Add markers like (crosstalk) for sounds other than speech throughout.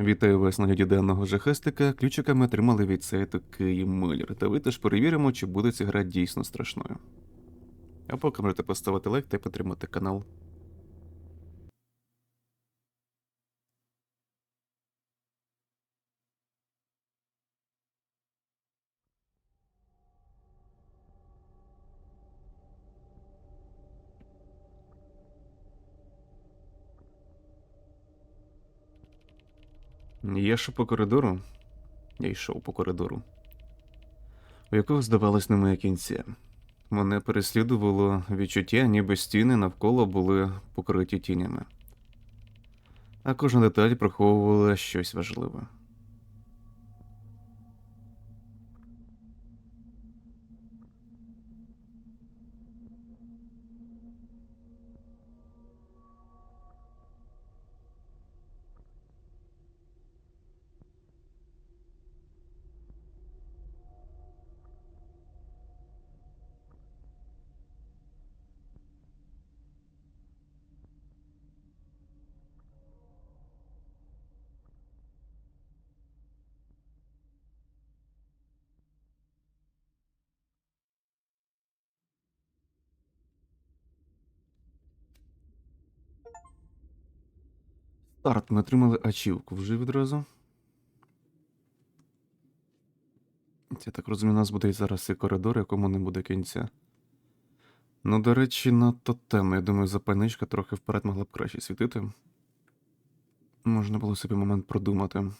Вітаю вас на денного Ключиками Ключика отримали від сайту Київмилер. Та ви теж перевіримо, чи буде ця гра дійсно страшною. А поки можете поставити лайк та підтримати канал. Я що по коридору. Я йшов по коридору, у якого здавалось немає кінця. Мене переслідувало відчуття, ніби стіни навколо були покриті тінями. А кожна деталь приховувала щось важливе. Старт, ми отримали ачівку вже відразу. Я так розумію, у нас буде і зараз цей коридор, якому не буде кінця. Ну, до речі, надто темно. Я думаю, запальничка трохи вперед могла б краще світити. Можна було собі момент продумати.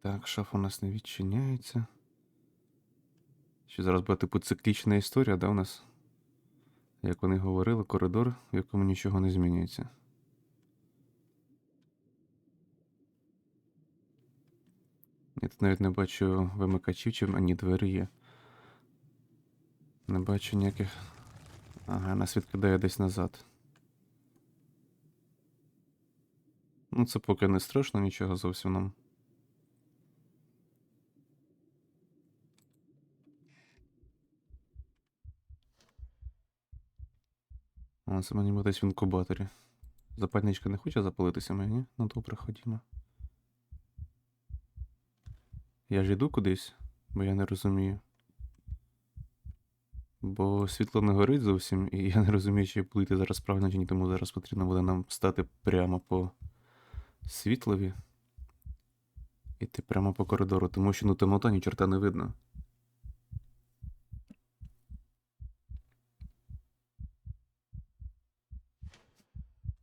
Так, шафа у нас не відчиняється. Ще зараз буде типу циклічна історія, да, у нас? Як вони говорили, коридор, в якому нічого не змінюється. Я тут навіть не бачу вимикачів, чи ані двері є. Не бачу ніяких. Ага, нас відкидає десь назад. Ну, це поки не страшно, нічого зовсім нам. А, це мені десь в інкубаторі. Запальничка не хоче запалитися мені? Ну добре, ходімо. Я ж йду кудись, бо я не розумію. Бо світло не горить зовсім, і я не розумію, чи плити зараз правильно чи ні, тому зараз потрібно буде нам стати прямо по світлові. Іти прямо по коридору, тому що ну темнота ні чорта не видно.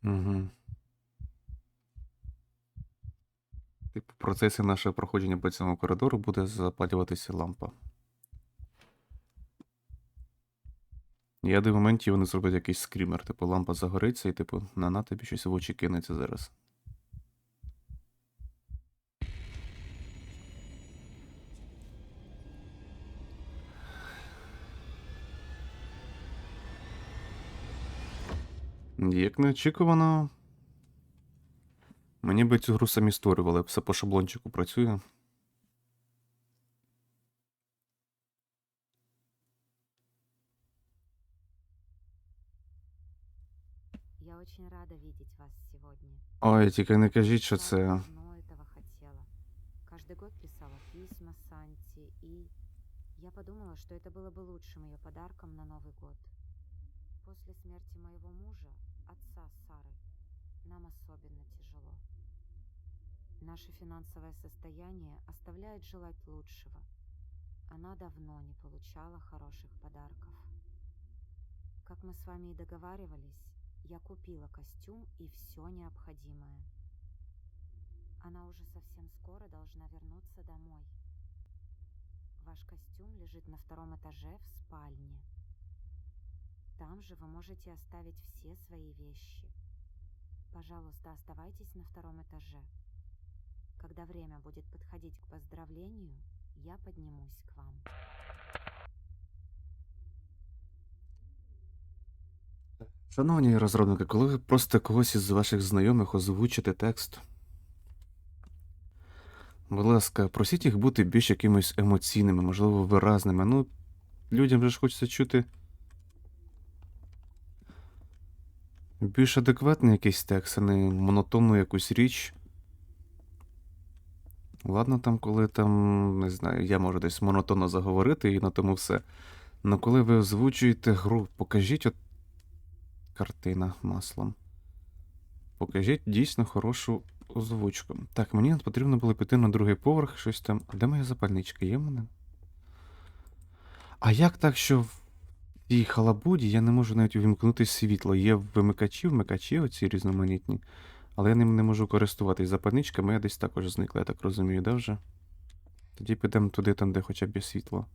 Угу. Типу, в процесі нашого проходження по цьому коридору буде запалюватися лампа. Я до моментів вони зроблять якийсь скрімер, типу лампа загориться і, типу, на на тобі щось в очі кинеться зараз. Як неочікувано. Мені би цю гру самі створювали, все по шаблончику працює. Я очень рада видеть вас сегодня. Ой, тільки не кажіть, що Я це. давно этого хотела. Каждый год писала письма Санте, и я подумала, что это было бы лучшим ее подарком на Новый год. Наше финансовое состояние оставляет желать лучшего. Она давно не получала хороших подарков. Как мы с вами и договаривались, я купила костюм и все необходимое. Она уже совсем скоро должна вернуться домой. Ваш костюм лежит на втором этаже в спальне. Там же вы можете оставить все свои вещи. Пожалуйста, оставайтесь на втором этаже. Когда время будет подходить к поздравлению, я поднимусь к вам. Шановні розробники, коли ви просите когось із ваших знайомих озвучити текст, будь ласка, просіть їх бути більш якимось емоційними, можливо, виразними. Ну, людям же ж хочеться чути Більш адекватний якийсь текст, а не монотонну якусь річ. Ладно, там, коли там, не знаю, я можу десь монотонно заговорити і на тому все. Но коли ви озвучуєте гру, покажіть от картина маслом. Покажіть дійсно хорошу озвучку. Так, мені потрібно було піти на другий поверх, щось там. А Де моя запальничка? Є в мене? А як так, що в тій халабуді я не можу навіть увімкнути світло? Є вимикачі, вмикачі оці різноманітні, але я ним не можу користуватись. Запальничка моя десь також зникла, я так розумію, да вже? Тоді підемо туди, там, де хоча б є світло.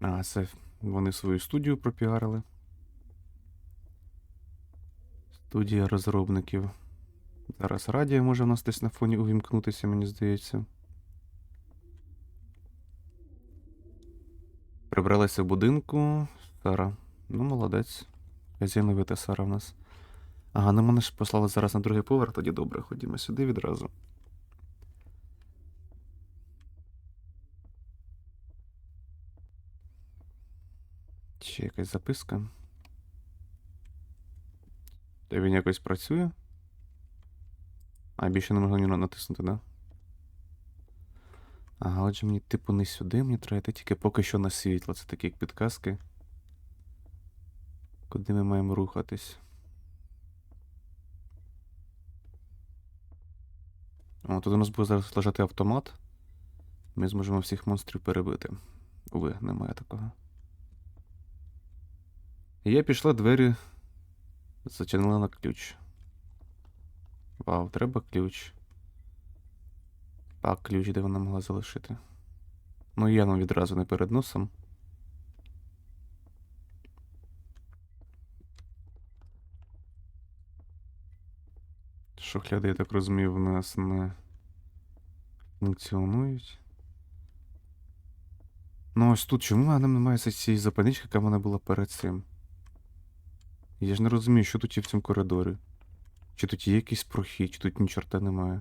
А, це вони свою студію пропіарили. Студія розробників. Зараз радіо може в нас десь на фоні увімкнутися, мені здається. Прибралася в будинку. Сара. Ну, молодець. Хазяйновита Сара в нас. Ага, ну мене ж послали зараз на другий поверх, тоді добре, ходімо сюди відразу. Ще якась записка. Та він якось працює? А, більше не можна ні натиснути, да? Ага, отже мені типу не сюди, мені треба йти тільки поки що на світло. Це такі як підказки. Куди ми маємо рухатись? О, тут у нас буде зараз лежати автомат. Ми зможемо всіх монстрів перебити. Уви, немає такого. Я пішла двері. Зачинила на ключ. Вау, треба ключ. А ключ, де вона могла залишити? Ну, я ну відразу не перед носом. Шухляди, я так розумію, в нас не функціонують. Ну, ось тут чому в мене немає цієї запальнички, яка мене була перед цим? Я ж не розумію, що тут є в цьому коридорі. Чи тут є якийсь прохід, чи тут ні чорта немає.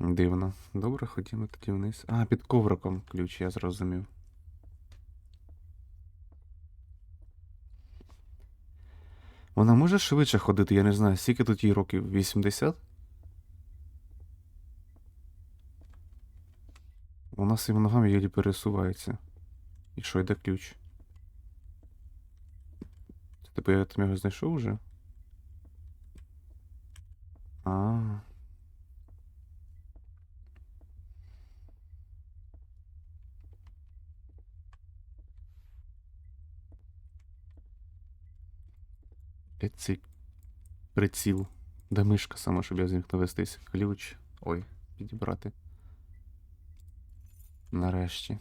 Дивно. Добре, ходімо тоді вниз. А, під ковриком ключ, я зрозумів. Вона може швидше ходити, я не знаю, скільки тут їй років? 80? Вона своїми ногами єлі пересувається. І що, йде ключ? Типу я там його знайшов уже? А. Цей приціл. Де мишка сама, щоб я з них навестись. Ключ. Ой, підібрати. Нарешті.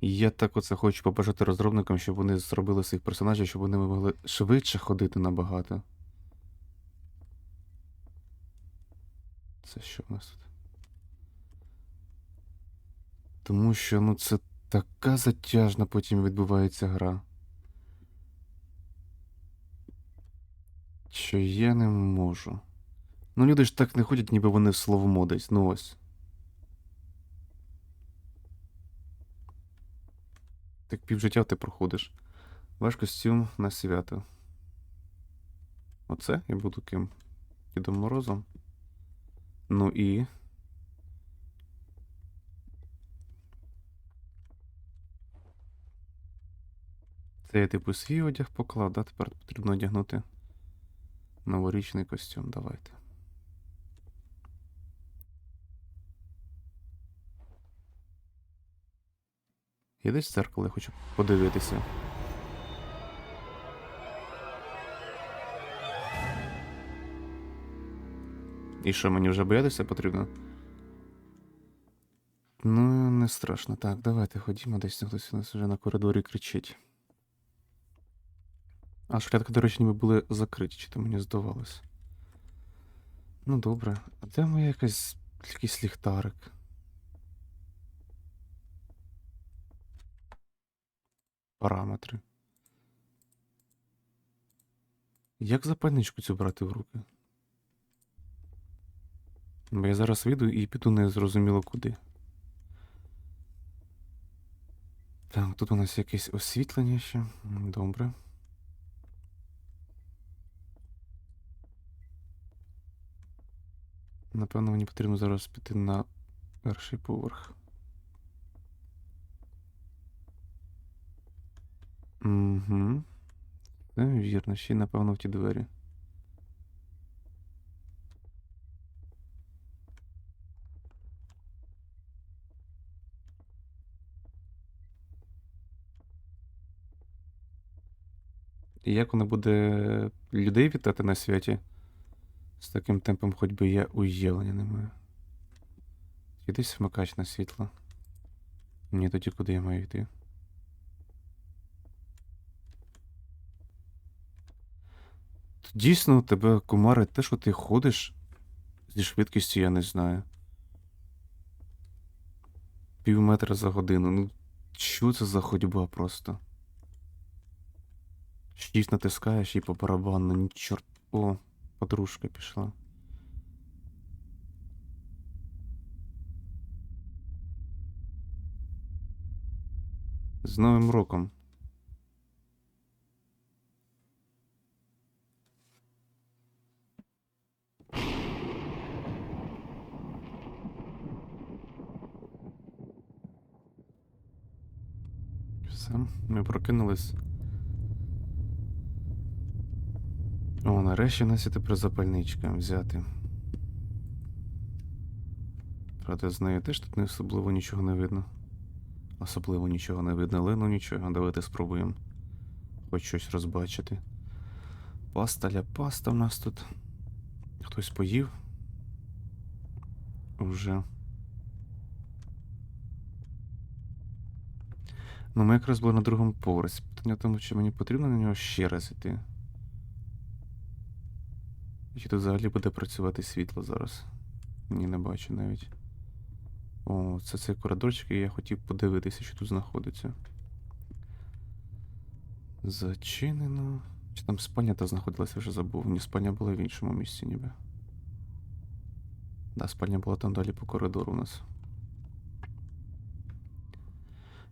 Я так оце хочу побажати розробникам, щоб вони зробили своїх персонажів, щоб вони могли швидше ходити набагато. Це що в нас тут? Тому що, ну, це така затяжна потім відбувається гра. Що я не можу. Ну, люди ж так не ходять, ніби вони в слово десь. Ну ось. Так півжиття ти проходиш. Ваш костюм на свято. Оце я буду ким? Дідом Морозом. Ну і. Це я типу свій одяг поклав, да? Тепер потрібно одягнути новорічний костюм. Давайте. Є десь дзеркало, я хочу подивитися. І що, мені вже боятися потрібно? Ну, не страшно. Так, давайте ходімо, десь хтось у нас вже на коридорі кричить. А, шклятки, до речі, ніби були закриті, чи то мені здавалось. Ну, добре. А де моя якась якийсь ліхтарик? Параметри. Як запальничку цю брати в руки? Бо я зараз вийду і піду незрозуміло куди. Так, тут у нас якесь освітлення ще. Добре. Напевно, мені потрібно зараз піти на перший поверх. Угу. Це вірно, ще й напевно в ті двері. І як воно буде людей вітати на святі? З таким темпом хоч би я уявлення не маю. Десь вмикач на світло. Ні, тоді куди я маю йти? Т- Дійсно, тебе кумарить те, що ти ходиш зі швидкістю, я не знаю. Пів метра за годину. Ну, що це за ходьба просто? Shift натискаєш і по барабану, ні чорт. О, подружка пішла. З Новим роком. Все, ми прокинулись. О, нарешті нас є тепер запальничка взяти. Правда, з нею теж тут не особливо нічого не видно. Особливо нічого не видно, але ну нічого, давайте спробуємо хоч щось розбачити. Паста ля паста у нас тут. Хтось поїв. Уже. Ну, ми якраз були на другому поверсі. Питання в тому, чи мені потрібно на нього ще раз Чи тут взагалі буде працювати світло зараз? Ні, не бачу навіть. О, це цей коридорчик, і я хотів подивитися, що тут знаходиться. Зачинено. Чи там спальня та знаходилася, вже забув. Ні, спальня була в іншому місці, ніби. Да, спальня була там далі по коридору у нас.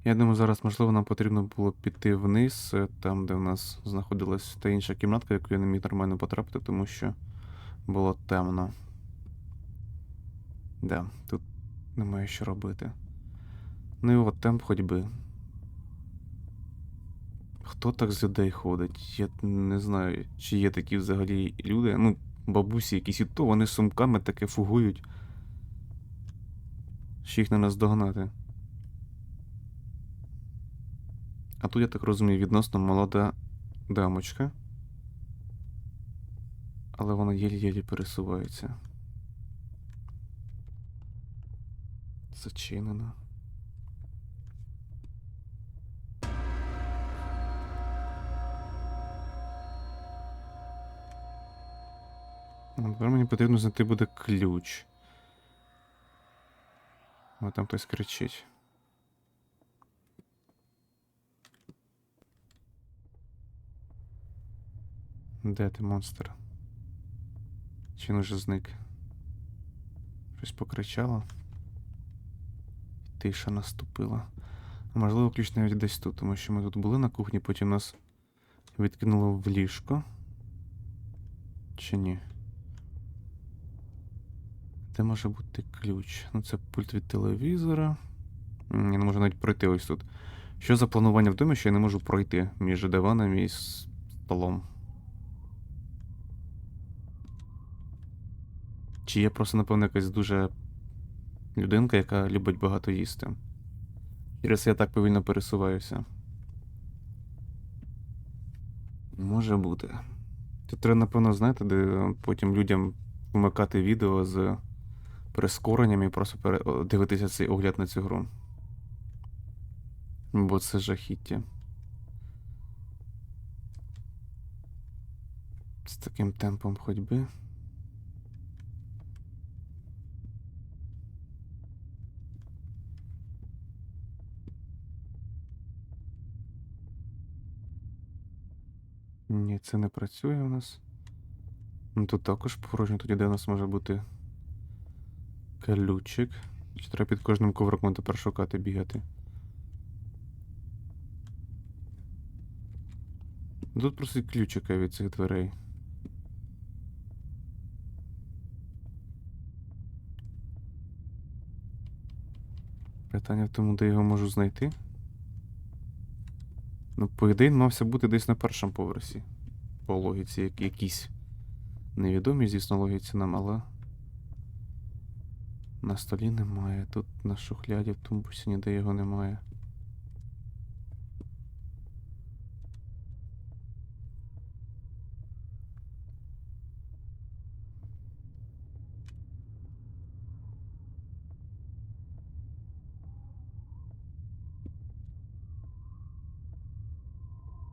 Я думаю, зараз, можливо, нам потрібно було піти вниз, е, там, де в нас знаходилась та інша кімнатка, яку я не міг нормально потрапити, тому що було темно. Да, тут немає що робити. Ну і от темп ходьби. Хто так з людей ходить? Я не знаю, чи є такі взагалі люди. Ну, бабусі якісь і то, вони сумками таке фугують. Ще їх не наздогнати. А тут, я так розумію, відносно молода дамочка. Але вона єлі-єлі пересувається. Зачинено. А Тепер мені потрібно знайти буде ключ. О, там хтось кричить. Де ти, монстр? Чи він уже зник? Щось покричало. Тиша наступила. Можливо, ключ навіть десь тут, тому що ми тут були на кухні, потім нас відкинуло в ліжко. Чи ні? Де може бути ключ? Ну, це пульт від телевізора. Я не можу навіть пройти ось тут. Що за планування в домі, що я не можу пройти між диваном і столом? Чи є просто, напевно, якась дуже людинка, яка любить багато їсти. Через це я так повільно пересуваюся. Може бути. Тут треба, напевно, знаєте, де потім людям вмикати відео з прискоренням і просто дивитися цей огляд на цю гру. Бо це жахіття. З таким темпом ходьби. Ні, це не працює у нас. Ну тут також порожньо, тоді де у нас може бути Ключик. Чи треба під кожним ковриком тепер шукати бігати? Тут просить ключика від цих дверей. Питання в тому, де його можу знайти. Ну, по ідеї, мався бути десь на першому поверсі. По логіці, як якісь. Невідомі, звісно, логіці нам, але. На столі немає. Тут на шухляді в тумбусі ніде його немає.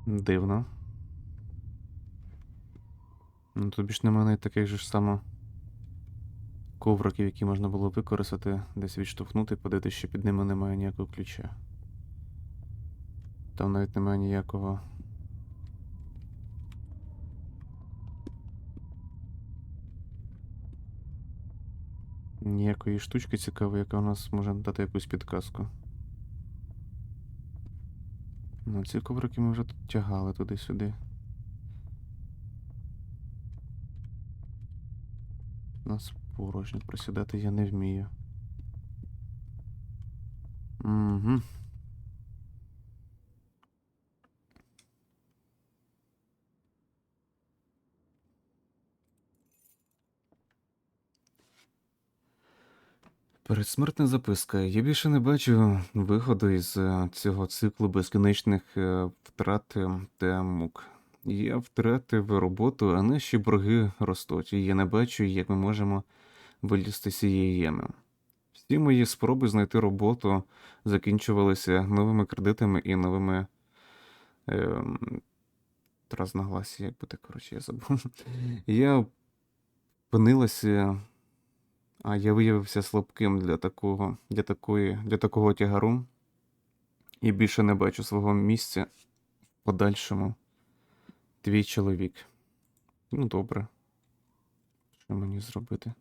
Дивно. Ну, тут більш немає таких же ж само ковриків, які можна було використати, десь відштовхнути, подивитися, що під ними немає ніякого ключа. Там навіть немає ніякого. Ніякої штучки цікавої, яка у нас може дати якусь підказку. Ну, ці коврики ми вже тут тягали туди-сюди. У нас порожньо присідати я не вмію. Угу. Передсмертна записка. Я більше не бачу виходу із е, цього циклу безкінечних е, втрат е, та мук. Я втратив роботу, а наші борги ростуть, і я не бачу, як ми можемо вилізти з цієї ями. Всі мої спроби знайти роботу закінчувалися новими кредитами і новими. Ем, раз нагласі, як буде, коротше, я забув. Я опинилася а я виявився слабким для такого, для такої, для такого тягару. І більше не бачу свого місця в подальшому. Твій чоловік. Ну, добре. Що мені зробити?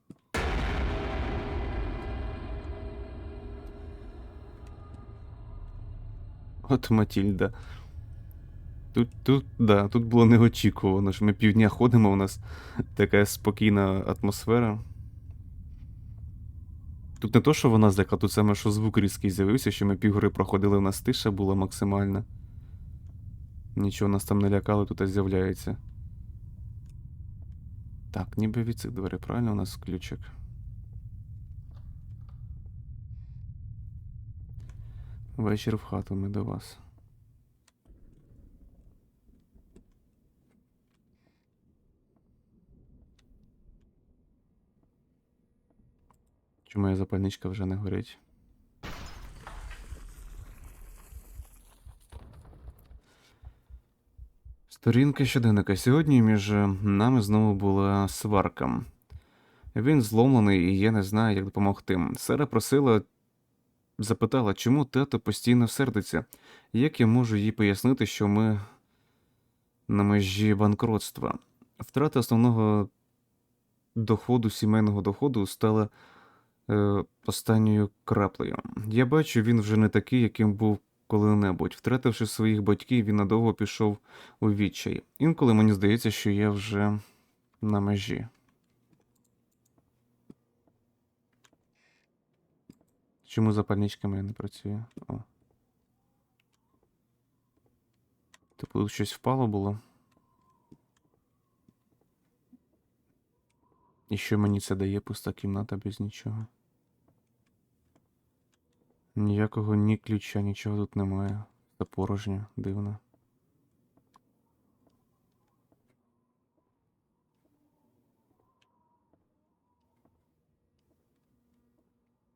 От Матільда. Тут, тут, да, тут було неочікувано, що ми півдня ходимо, у нас така спокійна атмосфера. Тут не то, що вона злякала, тут саме, що звук різкий з'явився, що ми півгори проходили, у нас тиша була максимальна. Нічого нас там не лякало, тут з'являється. Так, ніби від цих дверей, правильно у нас ключик. Вечір в хату ми до вас. Чому моя запальничка вже не горить? Сторінка щоденника. Сьогодні між нами знову була сварка. Він зломлений, і я не знаю, як допомогти. Сара просила, запитала, чому тато постійно сердиться, як я можу їй пояснити, що ми на межі банкротства. Втрата основного доходу, сімейного доходу стала е, останньою краплею. Я бачу, він вже не такий, яким був коли-небудь. Втративши своїх батьків, він надовго пішов у відчай. Інколи мені здається, що я вже на межі. Чому запальничка моя не працює? О. Типу, тут щось впало було. І що мені це дає пуста кімната без нічого? Ніякого ні ключа, нічого тут немає. Це порожньо, дивно.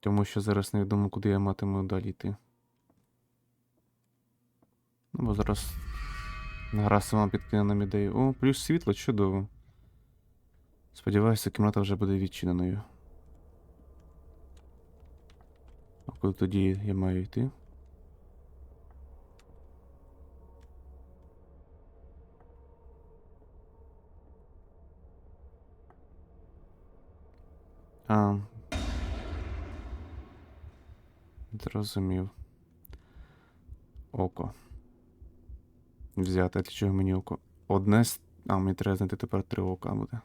Тому що зараз невідомо, куди я матиму далі йти. Ну, бо зараз гра сама підкине нам ідею. О, плюс світло, чудово. Сподіваюся, кімната вже буде відчиненою. А куди тоді я маю йти? А. Зрозумів. Око. Взяти, для чого мені око? Одне з. А, мені треба знайти тепер три ока буде.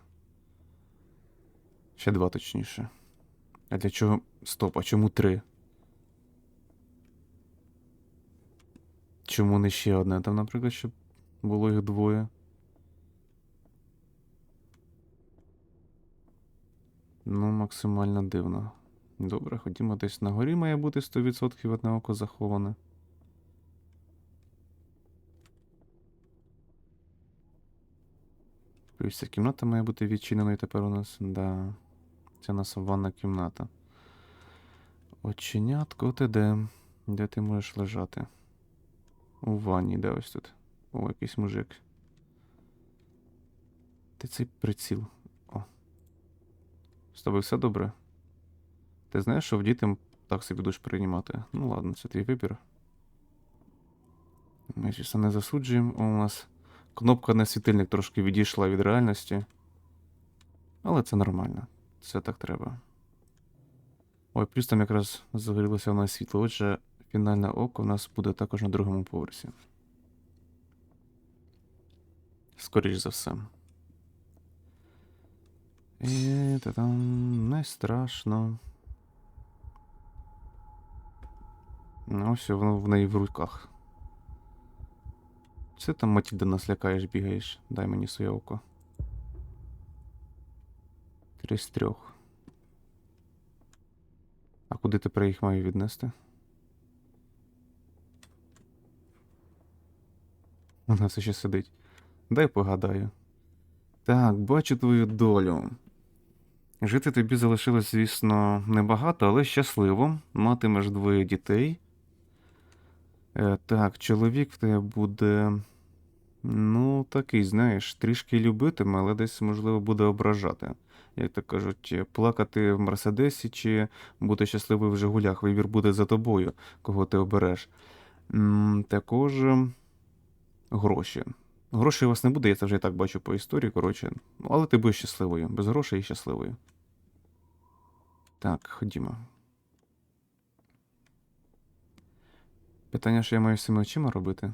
Ще два точніше. А для чого. Стоп, а чому три? Чому не ще одне? Там, наприклад, щоб було їх двоє. Ну, максимально дивно. Добре, ходімо десь на горі має бути 100% одне око заховане. Плюс кімната має бути відчиненою тепер у нас. Да. Це у нас ванна кімната. Оченятко, ти де? Де ти можеш лежати? У ванні, де ось тут? О, якийсь мужик. Ти цей приціл. О. З тобою все добре? Ти знаєш, що в дітям так собі душ приймати? Ну ладно, це твій вибір. Ми чесно не засуджуємо. У нас кнопка на світильник трошки відійшла від реальності. Але це нормально. Це так треба. Ой, плюс там якраз загорілося у нас світло. Отже, фінальне око у нас буде також на другому поверсі. Скоріш за все. І та там не страшно. Ну, ось воно в неї в руках. Це там Матільда нас лякаєш, бігаєш. Дай мені своє око. Три з трьох. А куди тепер їх маю віднести? Вона все ще сидить. Дай погадаю. Так, бачу твою долю. Жити тобі залишилось, звісно, небагато, але щасливо. Матимеш двоє дітей. Е, так, чоловік в тебе буде. Ну, такий, знаєш, трішки любитиме, але десь, можливо, буде ображати. Як то кажуть, плакати в Мерседесі чи бути щасливий в Жигулях. Вибір буде за тобою, кого ти обереш. Також ем, гроші. Грошей у вас не буде, я це вже і так бачу по історії, коротше. Ну, Але ти будеш щасливою. Без грошей і щасливою. Так, ходімо. Питання, що я маю цими очима робити?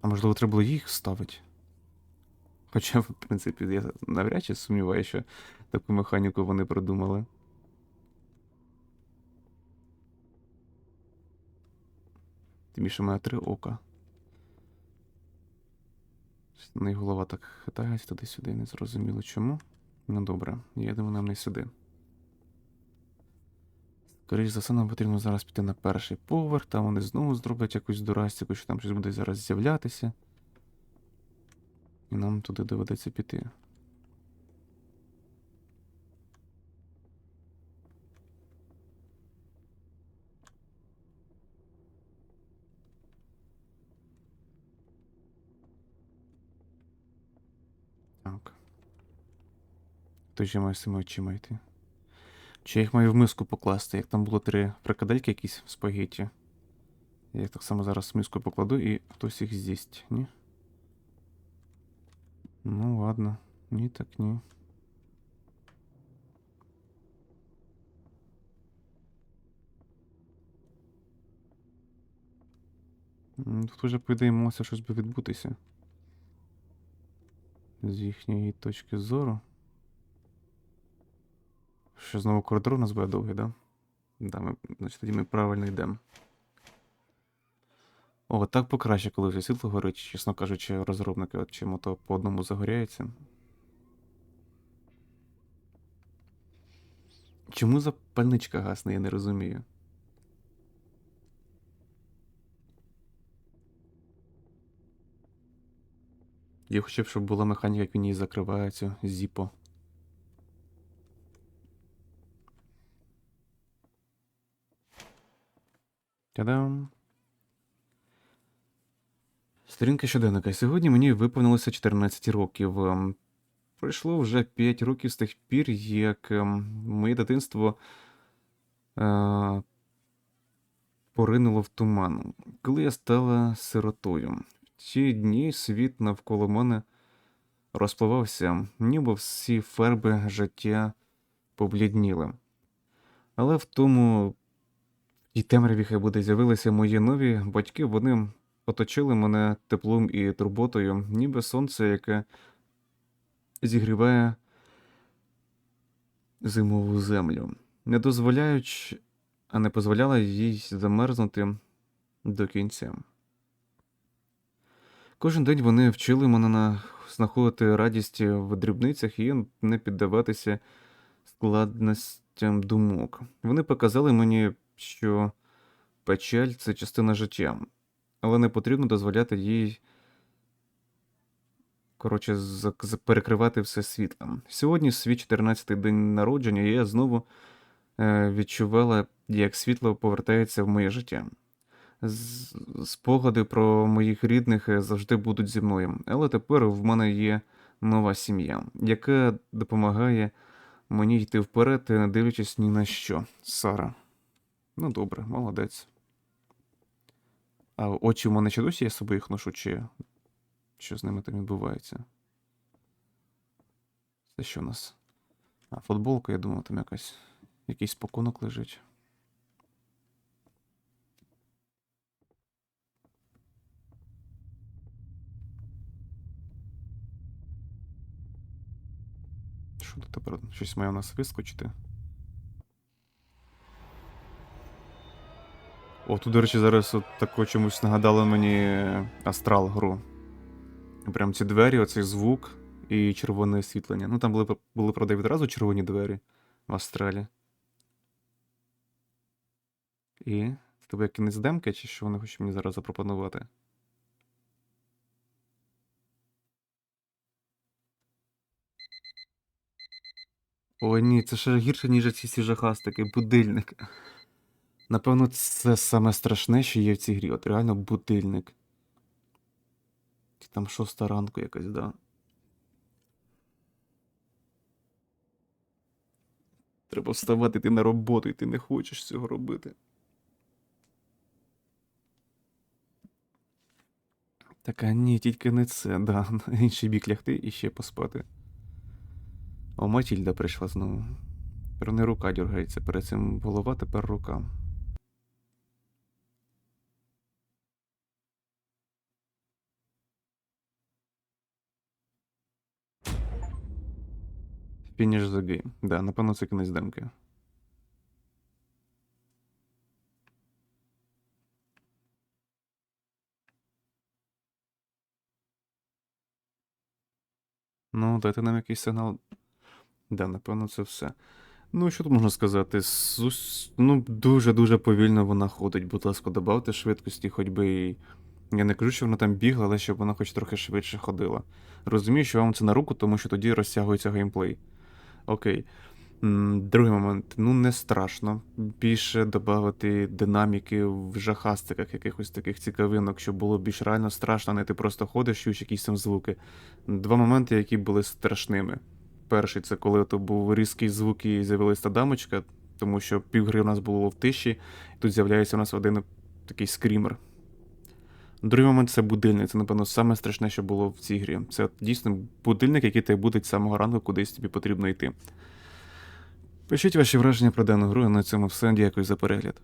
А можливо, треба було їх ставити? Хоча, в принципі, я навряд чи сумніваюся, що таку механіку вони придумали. Тим більше має три ока. Неї голова так хитається туди-сюди, не зрозуміло чому. Ну добре, їдемо нам не сюди. Скоріше за все, нам потрібно зараз піти на перший поверх, там вони знову зроблять якусь дурастику, що там щось буде зараз з'являтися. І нам туди доведеться піти. Так. Тож я маю з очима йти. Чи я їх маю в миску покласти, як там було три фрикадельки якісь в спагетті. Я їх так само зараз в миску покладу і хтось їх з'їсть, ні? Ну ладно. Ні, так ні. Тут вже, по ідеї, мало щось би відбутися. З їхньої точки зору. Що знову коридор у нас буде довгий, да? Да, ми, значить, тоді ми правильно йдемо. О, так покраще, коли вже світло горить, чесно кажучи, розробники, от чим то по одному загоряється. Чому запальничка гасне, я не розумію. Я хотів, щоб була механіка, як він її закриває, цю зіпо. Та-дам! Сторінка щоденника. Сьогодні мені виповнилося 14 років. Ем, Пройшло вже 5 років з тих пір, як ем, моє дитинство е, поринуло в туман, коли я стала сиротою. В ті дні світ навколо мене розпливався, ніби всі фарби життя поблідніли. Але в тому тій темряві хай буде з'явилися мої нові батьки, вони оточили мене теплом і турботою, ніби сонце, яке зігріває зимову землю, не дозволяючи, а не дозволяла їй замерзнути до кінця. Кожен день вони вчили мене на знаходити радість в дрібницях і не піддаватися складностям думок. Вони показали мені, що печаль це частина життя, але не потрібно дозволяти їй коротше, перекривати все світлом. Сьогодні, свій 14-й день народження, я знову е, відчувала, як світло повертається в моє життя. Спогади про моїх рідних е, завжди будуть зі мною, але тепер в мене є нова сім'я, яка допомагає мені йти вперед, не дивлячись ні на що. Сара. Ну добре, молодець. А очі в мене чи досі я з собою їх ношу, чи що з ними там відбувається? Це що у нас? А, футболка, я думав, там якась, якийсь пакунок лежить. Що тут тепер? Щось має у нас вискочити. О, тут, до речі, зараз от тако чомусь нагадало мені Астрал гру. Прям ці двері, оцей звук і червоне освітлення. Ну там були, були правда, відразу червоні двері в Астралі. І це тебе кінець демки, чи що вони хочуть мені зараз запропонувати? О, ні, це ще гірше, ніж ці всі жахастики, будильник. Напевно, це саме страшне, що є в цій грі. От реально будильник. Там шоста ранку якась, да. Треба вставати йти на роботу, і ти не хочеш цього робити. Так, а ні, тільки не це, да. На (laughs) інший бік лягти і ще поспати. О, Матільда прийшла знову. Не рука дергається, перед цим голова, тепер рука. Finish the game. Да, напевно, це кінець демки. Ну, дайте нам якийсь сигнал. Да, напевно, це все. Ну, що тут можна сказати? Сус... Ну, дуже-дуже повільно вона ходить. Будь ласка, добавте швидкості, хоч би і. Я не кажу, що вона там бігла, але щоб вона хоч трохи швидше ходила. Розумію, що вам це на руку, тому що тоді розтягується геймплей. Окей. Другий момент. Ну, не страшно. Більше додати динаміки в жахастиках, якихось таких цікавинок, щоб було більш реально страшно, а не ти просто ходиш, чуєш якісь там звуки. Два моменти, які були страшними. Перший це коли то був різкий звук і з'явилася та дамочка, тому що півгри у нас було в тиші, і тут з'являється у нас один такий скрімер. Другий момент це будильник. Це, напевно, саме страшне, що було в цій грі. Це дійсно будильник, який тебе будить з самого ранку, кудись тобі потрібно йти. Пишіть ваші враження про дану гру, а на цьому все. Дякую за перегляд.